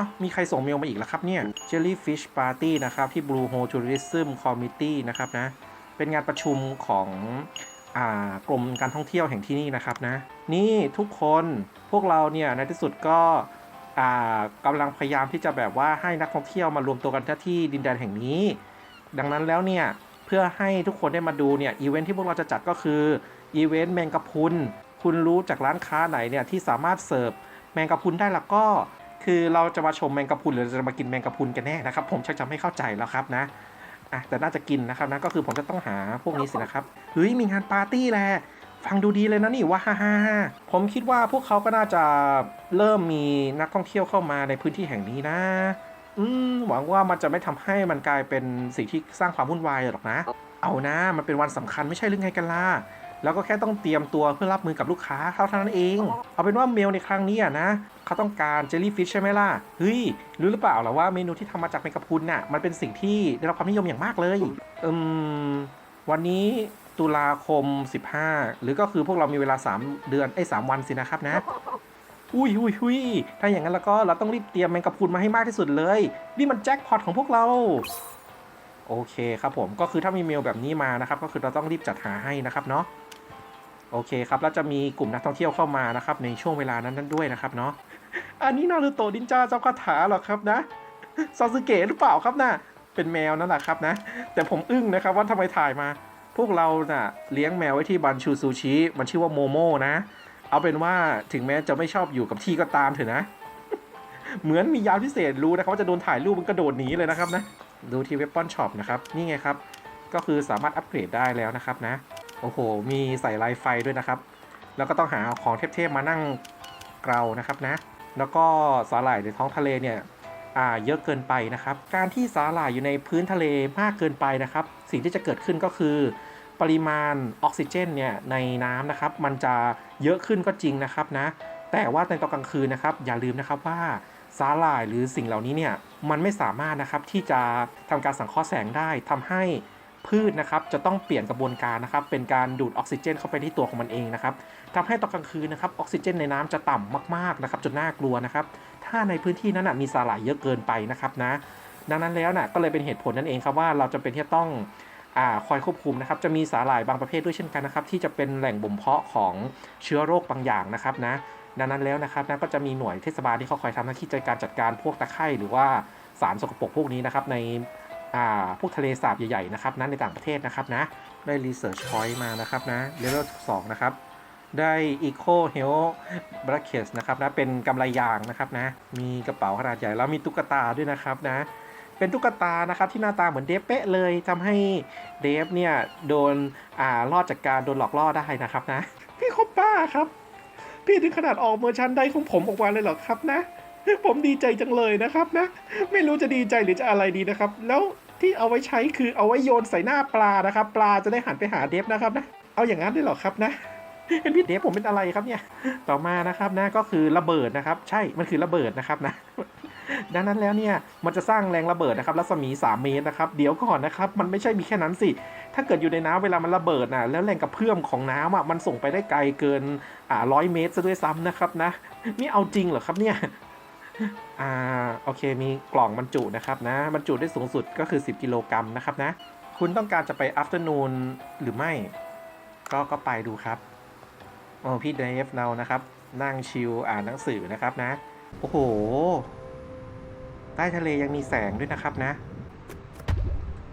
อ้ามีใครส่งเมลมาอีกแล้วครับเนี่ย Jellyfish Party นะครับ ที่ Blue Hole Tourism Committee นะครับนะ เป็นงานประชุมของอ่ากรมการท่องเที่ยวแห่งที่นี่นะครับนะ นี่ทุกคนพวกเราเนี่ยในที่สุดก็อ่ากำลังพยายามที่จะแบบว่าให้นักท่องเที่ยวมารวมตัวกันที่ดินแดนแห่งนี้ ดังนั้นแล้วเนี่ยเพื่อให้ทุกคนได้มาดูเนี่ยอีเวนท์ที่พวกเราจะจัดก็คืออีเวนต์แมงกะพุนคุณรู้จากร้านค้าไหนเนี่ยที่สามารถเสิร์ฟแมงกะพุนได้แล้วก็ คือเราจะมาชมแมงกะพรุนหรือจะมากินแมงกะพรุนกันแน่นะครับ ผมชักจะไม่เข้าใจแล้วครับนะอะแต่น่าจะกินนะครับนะก็คือผมจะต้องหาพวกนี้สินะครับเฮ้ยมีงานปาร์ตี้แหละฟังดูดีเลยนะนี่ว่าฮ่าฮ่าผมคิดว่าพวกเขาก็น่าจะเริ่มมีนักท่องเที่ยวเข้ามาในพื้นที่แห่งนี้นะ อืมหวังว่ามันจะไม่ทำให้มันกลายเป็นสิ่งที่สร้างความวุ่นวายหรอกนะ เอานะ มันเป็นวันสำคัญไม่ใช่หรือไงกันล่ะ แล้วก็แค่ต้องเตรียมตัวเพื่อรับมือกับลูกค้าเท่านั้นเอง เอาเป็นว่าเมลในครั้งนี้อะนะเขาต้องการเจลลี่ฟิชใช่ไหมล่ะ เฮ้ย รู้หรือเปล่าล่ะว่าเมนูที่ทำมาจากแมกะพุนน่ะ มันเป็นสิ่งที่ได้รับความนิยมอย่างมากเลย อืม วันนี้ตุลาคม 15 หรือก็คือพวกเรามีเวลา 3 เดือนไอ้สามวันสินะครับนะ อุ้ยอุ้ยอุ้ยถ้าอย่างนั้นแล้วก็เราต้องรีบเตรียมแมงกะพุนมาให้มากที่สุดเลย นี่มันแจ็คพอตของพวกเรา โอเคครับผมก็คือถ้ามีเมลแบบนี้มานะครับ ก็คือเราต้องรีบจัดหาให้นะครับเนาะโอเคครับแล้วจะมีกลุ่มนักท่องเที่ยวเข้ามานะครับ ในช่วงเวลานั้นนั้นด้วยนะครับเนาะอันนี้นารูโตะดินจาเจ้าคาถาหรอครับนะซาสึเกะหรือเปล่าครับนะ่ะเป็นแมวนั่นแหละครับนะ แต่ผมอึ้งนะครับว่าทำไมถ่ายมา พวกเราน่ะเลี้ยงแมวไว้ที่บันชูซูชิมันชื่อว่าโมโมนะ เอาเป็นว่าถึงแม้จะไม่ชอบอยู่กับที่ก็ตามเถอะนะ เหมือนมียามพิเศษรู้นะครับว่าจะโดนถ่ายรูปมันกระโดดหนีเลยนะครับนะดูที่เว็บปอนช็อปนะครับนี่ไงครับ ก็คือสามารถอัปเกรดได้แล้วนะครับนะ โอ้โห มีใส่ลายไฟด้วยนะครับ แล้วก็ต้องหาของเทพๆมานั่งเกลานะครับนะ แล้วก็สาหร่ายในท้องทะเลเนี่ยอ่าเยอะเกินไปนะครับ การที่สาหร่ายอยู่ในพื้นทะเลมากเกินไปนะครับ สิ่งที่จะเกิดขึ้นก็คือ ปริมาณออกซิเจนเนี่ยในน้ำนะครับ มันจะเยอะขึ้นก็จริงนะครับนะ แต่ว่าในตอนกลางคืนนะครับ อย่าลืมนะครับว่า สาหร่ายหรือสิ่งเหล่านี้เนี่ยมันไม่สามารถนะครับที่จะทำการสังเคราะห์แสงได้ทำให้พืชนะครับจะต้องเปลี่ยนกระบวนการนะครับ เป็นการดูดออกซิเจนเข้าไปที่ตัวของมันเองนะครับทำให้ตอนกลางคืนนะครับออกซิเจนในน้ำจะต่ำมากๆนะครับจนน่ากลัวนะครับ ถ้าในพื้นที่นั้นนะมีสาหร่ายเยอะเกินไปนะครับนะ ดังนั้นแล้วนะก็เลยเป็นเหตุผลนั่นเองครับว่าเราจะเป็นที่ต้องอคอยควบคุมนะครับ จะมีสาหร่ายบางประเภทด้วยเช่นกันนะครับ ที่จะเป็นแหล่งบ่มเพาะของเชื้อโรคบางอย่างนะครับนะ ดังนั้นแล้วนะครับนะก็จะมีหน่วยเทศบาลที่เขาคอยทำหน้าที่ในการจัดการพวกตะไคร่หรือว่าสารสกปรกพวกนี้นะครับในอาพวกทะเลสาบใหญ่ๆนะครับนะในต่างประเทศนะครับนะได้ Research Point มานะครับนะเลเวล2นะครับได้ Eco Health Bracket นะครับนะเป็นกำไรยางนะครับนะมีกระเป๋าขนาดใหญ่แล้วมีตุ๊กตาด้วยนะครับนะเป็นตุ๊กตานะครับที่หน้าตาเหมือนเดฟเป๊ะเลยทำให้เดฟเนี่ยโดนอ่ารอดจากการโดนหลอกล่อได้นะครับนะพี่คบป้าครับ พี่ถึงขนาดออกเมอร์ชันได้ของผมออกมาเลยเหรอครับนะ ผมดีใจจังเลยนะครับนะ ไม่รู้จะดีใจหรือจะอะไรดีนะครับ แล้วที่เอาไว้ใช้คือเอาไว้โยนใส่หน้าปลานะครับ ปลาจะได้หันไปหาเดฟนะครับนะ เอาอย่างนั้นได้เหรอครับนะเป็นพี่เดฟผมเป็นอะไรครับเนี่ย ต่อมานะครับนะก็คือระเบิดนะครับ ใช่ มันคือระเบิดนะครับนะ ดังนั้นแล้วเนี่ยมันจะสร้างแรงระเบิดนะครับรัศมี 3 เมตรนะครับเดี๋ยวก่อนนะครับมันไม่ใช่มีแค่นั้นสิ ถ้าเกิดอยู่ในน้ำเวลามันระเบิดนะแล้วแรงกระเพื่อมของน้ำอะมันส่งไปได้ไกลเกินอ่าร้อยเมตรซะด้วยซ้ำนะครับนะนี่เอาจริงเหรอครับเนี่ยอ่าโอเคมีกล่องบรรจุนะครับนะบรรจุได้สูงสุดก็คือ 10 กิโลกรัมนะครับนะคุณต้องการจะไป afternoon หรือไม่ก็ก็ไปดูครับโอ้พี่เดฟเรานะครับ นั่งชิลอ่านหนังสือนะครับนะ โอ้โห ใต้ทะเลยังมีแสงด้วยนะครับนะ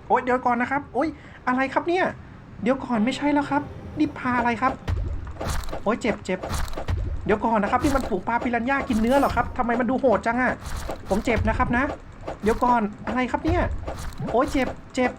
โอ๊ยเดี๋ยวก่อนนะครับ โอ๊ยอะไรครับเนี่ย เดี๋ยวก่อนไม่ใช่แล้วครับ นี่ปลาอะไรครับ โอ๊ยเจ็บเจ็บเดี๋ยวก่อนนะครับที่มันถูกปลาพิรันย่ากินเนื้อเหรอครับทำไมมันดูโหดจังอะผมเจ็บนะครับนะ เดี๋ยวก่อนอะไรครับเนี่ย โอ๊ยเจ็บเจ็บ